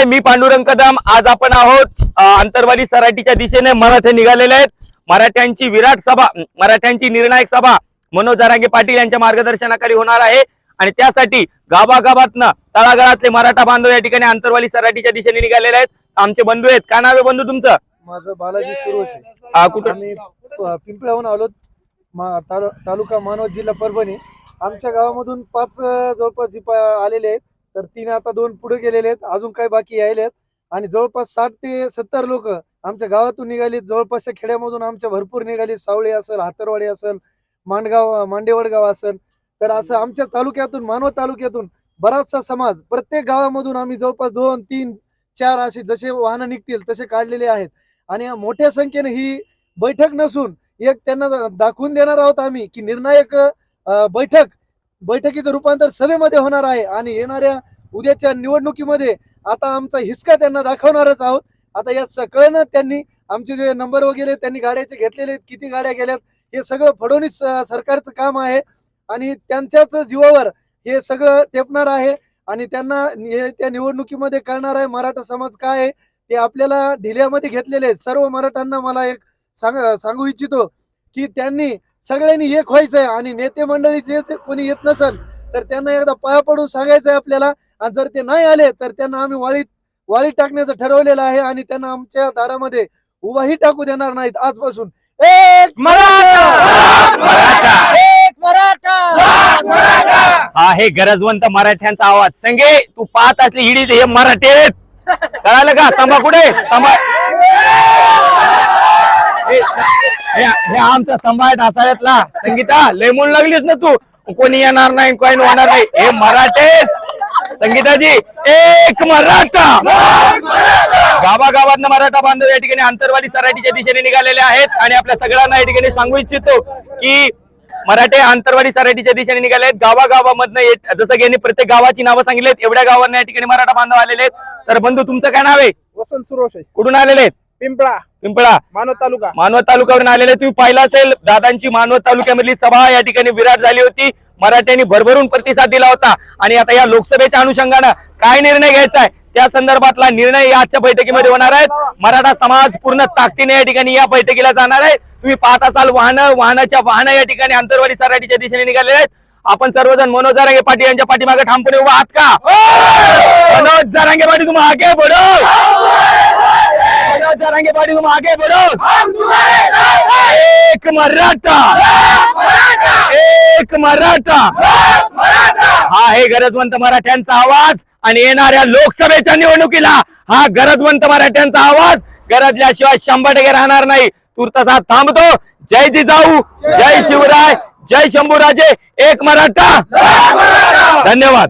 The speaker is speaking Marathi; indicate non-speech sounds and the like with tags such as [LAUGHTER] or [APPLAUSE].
नमस्कार मी पांडुरंग कदम आज आपण आहोत अ, आंतरवाली सराटीच्या दिशेने मराठे निघालेले आहेत. मराठ्यांची विराट सभा मराठ्यांची निर्णायक सभा मनोज जरांगे पाटील यांच्या मार्गदर्शनाखाली होणार आहे. आणि त्यासाठी गावागावातनं तळागाळातले मराठा बांधव या ठिकाणी आंतरवाली सराटीच्या दिशेने निघालेले आहेत. आमचे बंधू आहेत. काय नाव आहे बंधू तुमचं? माझं बालाजी सुरोश आहे. अ, कुठं आम्ही पिंपळाहून आलो. मा- तालु- तालुका मानवत जिल्हा परभणी. आमच्या गावामधून पाच अं, जवळपास जीप आलेले आहेत. तर तीन आता दोन पुढे गेलेले आहेत. अजून काही बाकी यायले आहेत आणि जवळपास साठ ते सत्तर लोक आमच्या गावातून निघालीत. जवळपासच्या खेड्यामधून आमच्या भरपूर निघाली सावळे असेल हातरवाडी असेल मांडगाव मांडेवडगाव असेल. तर असं आमच्या तालुक्यातून मानव तालुक्यातून बराचसा समाज प्रत्येक गावामधून आम्ही जवळपास दोन तीन चार असे जसे वाहनं निघतील तसे काढलेले आहेत. आणि मोठ्या संख्येने ही बैठक नसून एक त्यांना दाखवून देणार आहोत आम्ही की निर्णायक बैठक बैठकीचं रूपांतर सभेमध्ये होणार आहे आणि येणाऱ्या उद्याच्या निवडणुकीमध्ये आता आमचा हिसका त्यांना दाखवणारच आहोत. आता या सगळं त्यांनी आमचे जे नंबर वगैरे त्यांनी गाड्याचे घेतलेले आहेत, किती गाड्या गेल्यात हे सगळं फडणवीस सरकारचं काम आहे. आणि त्यांच्याच जीवावर हे सगळं टेपणार आहे. आणि त्यांना हे त्या निवडणुकीमध्ये कळणार आहे मराठा समाज काय आहे ते आपल्याला ढिल्यामध्ये घेतलेले आहेत. सर्व मराठ्यांना मला एक सांग सांगू इच्छितो की त्यांनी सगळ्यांनी एक व्हायचंय आणि नेते मंडळी जे कोणी येत नसेल तर त्यांना एकदा पाया पडून सांगायचंय आपल्याला. आणि जर ते नाही आले तर त्यांना आम्ही वाळीत वाळीत टाकण्याचं ठरवलेलं आहे आणि त्यांना आमच्या दारामध्ये उभाही टाकू देणार नाहीत आजपासून. एक मराठा! एक मराठा! हा हे गरजवंत मराठ्यांचा आवाज. संगे तू पाहत असली हिडी हे मराठी आहेत. कळालं का? संभा कुठे? संभा [LAUGHS] हे आमचा संभा आहे ढासाळ्यातला संगीता लय म्हणून लागलीस ना तू. कोणी येणार नाही कोणी होणार नाही. हे मराठे. संगीताजी एक मराठा. गावागावात मराठा बांधव या ठिकाणी आंतरवाली सराटीच्या दिशेने निघालेले आहेत. आणि आपल्या सगळ्यांना या ठिकाणी सांगू इच्छितो की मराठे आंतरवाडी सराटीच्या दिशेने निघाले आहेत. गावागावामधनं येत- जसं की यांनी प्रत्येक गावाची नावं सांगितली आहेत एवढ्या गावांना या ठिकाणी मराठा बांधव आलेले आहेत. तर बंधू तुमचं काय नाव आहे? वसंत सुरोश. आहे कुठून आलेले आहेत? पिंपळा. पिंपळा. मानव तालुका. मानवत तालुक्यावरून आलेले तुम्ही पाहिलं असेल दादांची मानवत तालुक्यामधली सभा या ठिकाणी विराट झाली होती. मराठ्यांनी भरभरून प्रतिसाद दिला होता. आणि आता या लोकसभेच्या अनुषंगानं काय निर्णय घ्यायचा आहे? त्या संदर्भातला निर्णय या आजच्या बैठकीमध्ये होणार आहेत. मराठा समाज पूर्ण ताकदीने या ठिकाणी या बैठकीला जाणार आहे. तुम्ही पाहत असाल वाहनं वाहनाच्या वाहनं या ठिकाणी आंतरवाडी सराटीच्या दिशेने निघालेले आहेत. आपण सर्वजण मनोज जरांगे पाटील यांच्या पाठीमागे ठामपणे उभा आहात का? मनोज जरांगे पाटील तुम्ही आगे बढो मनोज जरांगे पाटील आगे बढो। एक मराठा। एक मराठा। हा हे गरजवंत मराठ्यांचा आवाज आणि येणाऱ्या लोकसभेच्या निवडणुकीला हा गरजवंत मराठ्यांचा आवाज. गरजल्याशिवाय शंभर टक्के राहणार नाही. तुर्तसा थांबतो. जय जिजाऊ जय शिवराय जय शंभूराजे. एक मराठा. धन्यवाद.